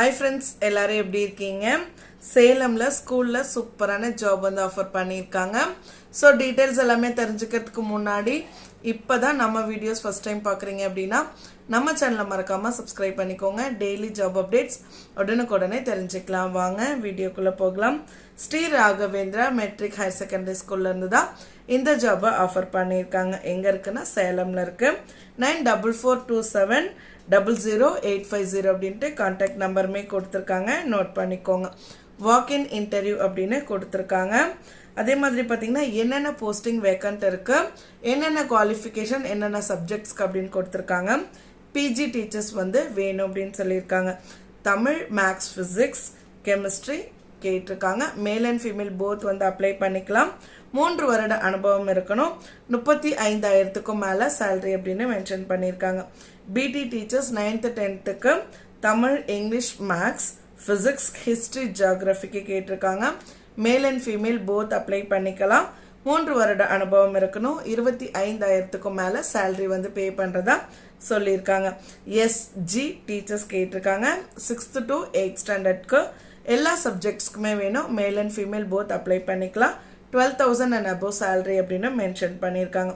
Hi friends எல்லாரும் எப்படி இருக்கீங்க? சேலமில் ஸ்கூலில் சூப்பரான ஜாப் வந்து ஆஃபர் பண்ணியிருக்காங்க. ஸோ டீட்டெயில்ஸ் எல்லாமே தெரிஞ்சுக்கிறதுக்கு முன்னாடி இப்போ தான் நம்ம வீடியோஸ் ஃபஸ்ட் டைம் பார்க்குறீங்க அப்படின்னா நம்ம சேனலை மறக்காமல் சப்ஸ்கிரைப் பண்ணிக்கோங்க. டெய்லி ஜாப் அப்டேட்ஸ் உடனுக்குடனே தெரிஞ்சுக்கலாம். வாங்க வீடியோக்குள்ளே போகலாம். Sri Raghavendra matric higher secondary ஸ்கூல்லேருந்து தான் இந்த ஜாபை ஆஃபர் பண்ணியிருக்காங்க. எங்கே இருக்குன்னா சேலமில் இருக்குது nine double four two seven double zero eight five zero அப்படின்ட்டு கான்டாக்ட் நம்பருமே கொடுத்துருக்காங்க. நோட் பண்ணிக்கோங்க. வாக்இன் இன்டர்வியூ அப்படின்னு கொடுத்துருக்காங்க. அதே மாதிரி பார்த்தீங்கன்னா என்னென்ன போஸ்டிங் வேக்கண்ட் இருக்கு என்னென்ன குவாலிஃபிகேஷன் என்னென்ன சப்ஜெக்ட்ஸ்க்கு அப்படின்னு கொடுத்துருக்காங்க. பிஜி டீச்சர்ஸ் வந்து வேணும் அப்படின்னு சொல்லியிருக்காங்க. தமிழ் மேக்ஸ் ஃபிசிக்ஸ் கெமிஸ்ட்ரி கேட்டிருக்காங்க. மேல் அண்ட் ஃபீமேல் போத் வந்து அப்ளை பண்ணிக்கலாம். மூன்று வருட அனுபவம் இருக்கணும். முப்பத்தி ஐந்தாயிரத்துக்கும் மேலே சேலரி அப்படின்னு மென்ஷன் பண்ணியிருக்காங்க. பிடி teachers ninth டென்த்துக்கு Tamil English maths physics history ஜியாகிரபிக்கு கேட்டிருக்காங்க. Male and female both apply பண்ணிக்கலாம். மூன்று வருட அனுபவம் இருக்கணும். இருபத்தி ஐந்தாயிரத்துக்கும் மேலே சேல்ரி வந்து பே பண்ணுறதா சொல்லியிருக்காங்க. எஸ்ஜி டீச்சர்ஸ் கேட்டிருக்காங்க. சிக்ஸ்த்து டு எயிட் ஸ்டாண்டர்ட்க்கு எல்லா சப்ஜெக்ட்ஸ்க்குமே வேணும். Male and female both apply பண்ணிக்கலாம். Twelve thousand and above salary அப்படின்னு மென்ஷன் பண்ணியிருக்காங்க.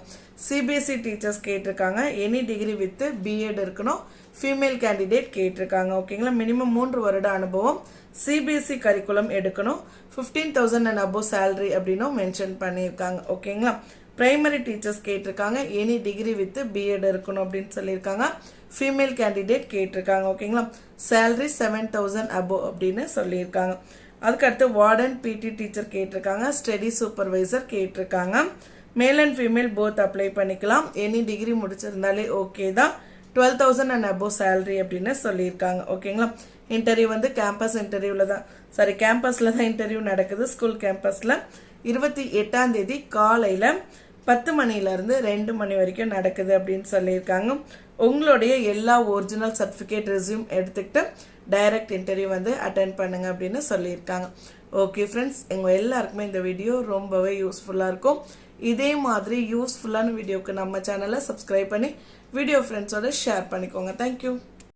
சிபிஎஸ்சி டீச்சர்ஸ் கேட்டிருக்காங்க. எனி டிகிரி வித்து பிஎட் இருக்கணும். ஃபீமேல் கேண்டிடேட் கேட்டிருக்காங்க. ஓகேங்களா மினிமம் மூன்று வருட அனுபவம். சிபிஎஸ்சி கரிக்குலம் எடுக்கணும். Fifteen thousand and above salary அப்படின்னும் மென்ஷன் பண்ணியிருக்காங்க. ஓகேங்களா பிரைமரி டீச்சர்ஸ் கேட்டிருக்காங்க. எனி டிகிரி வித்து பிஎட் இருக்கணும் அப்படின்னு சொல்லியிருக்காங்க. ஃபீமேல் கேண்டிடேட் கேட்டிருக்காங்க. ஓகேங்களா சேலரி செவன் தௌசண்ட் அபோவ் அப்படின்னு சொல்லியிருக்காங்க. அதுக்கடுத்து வார்டன் பிடி டீச்சர் கேட்டிருக்காங்க ஸ்டடி சூப்பர்வைசர் கேட்டிருக்காங்க. Male and female both apply பண்ணிக்கலாம். எனி டிகிரி முடிச்சிருந்தாலே ஓகே தான். Twelve thousand and above salary அப்படின்னு சொல்லியிருக்காங்க. ஓகேங்களா இன்டர்வியூ வந்து கேம்பஸ் இன்டர்வியூவில் தான். சாரி கேம்பஸில் தான் இன்டர்வியூ நடக்குது ஸ்கூல் கேம்பஸில் இருபத்தி எட்டாம் தேதி காலையில் பத்து மணிலேருந்து ரெண்டு மணி வரைக்கும் நடக்குது அப்படின்னு சொல்லியிருக்காங்க. உங்களுடைய எல்லா ஒரிஜினல் சர்டிஃபிகேட் ரெசியூம் எடுத்துக்கிட்டு டைரக்ட் இன்டர்வியூ வந்து அட்டன் பண்ணுங்க அப்படின்னு சொல்லியிருக்காங்க. ஓகே ஃப்ரெண்ட்ஸ் எங்கள் எல்லாருக்குமே இந்த வீடியோ ரொம்பவே யூஸ்ஃபுல்லாக இருக்கும். இதே மாதிரி யூஸ்ஃபுல்லான வீடியோவுக்கு நம்ம சேனலை சப்ஸ்கிரைப் பண்ணி வீடியோ ஃப்ரெண்ட்ஸோட ஷேர் பண்ணிக்கோங்க. தேங்க்யூ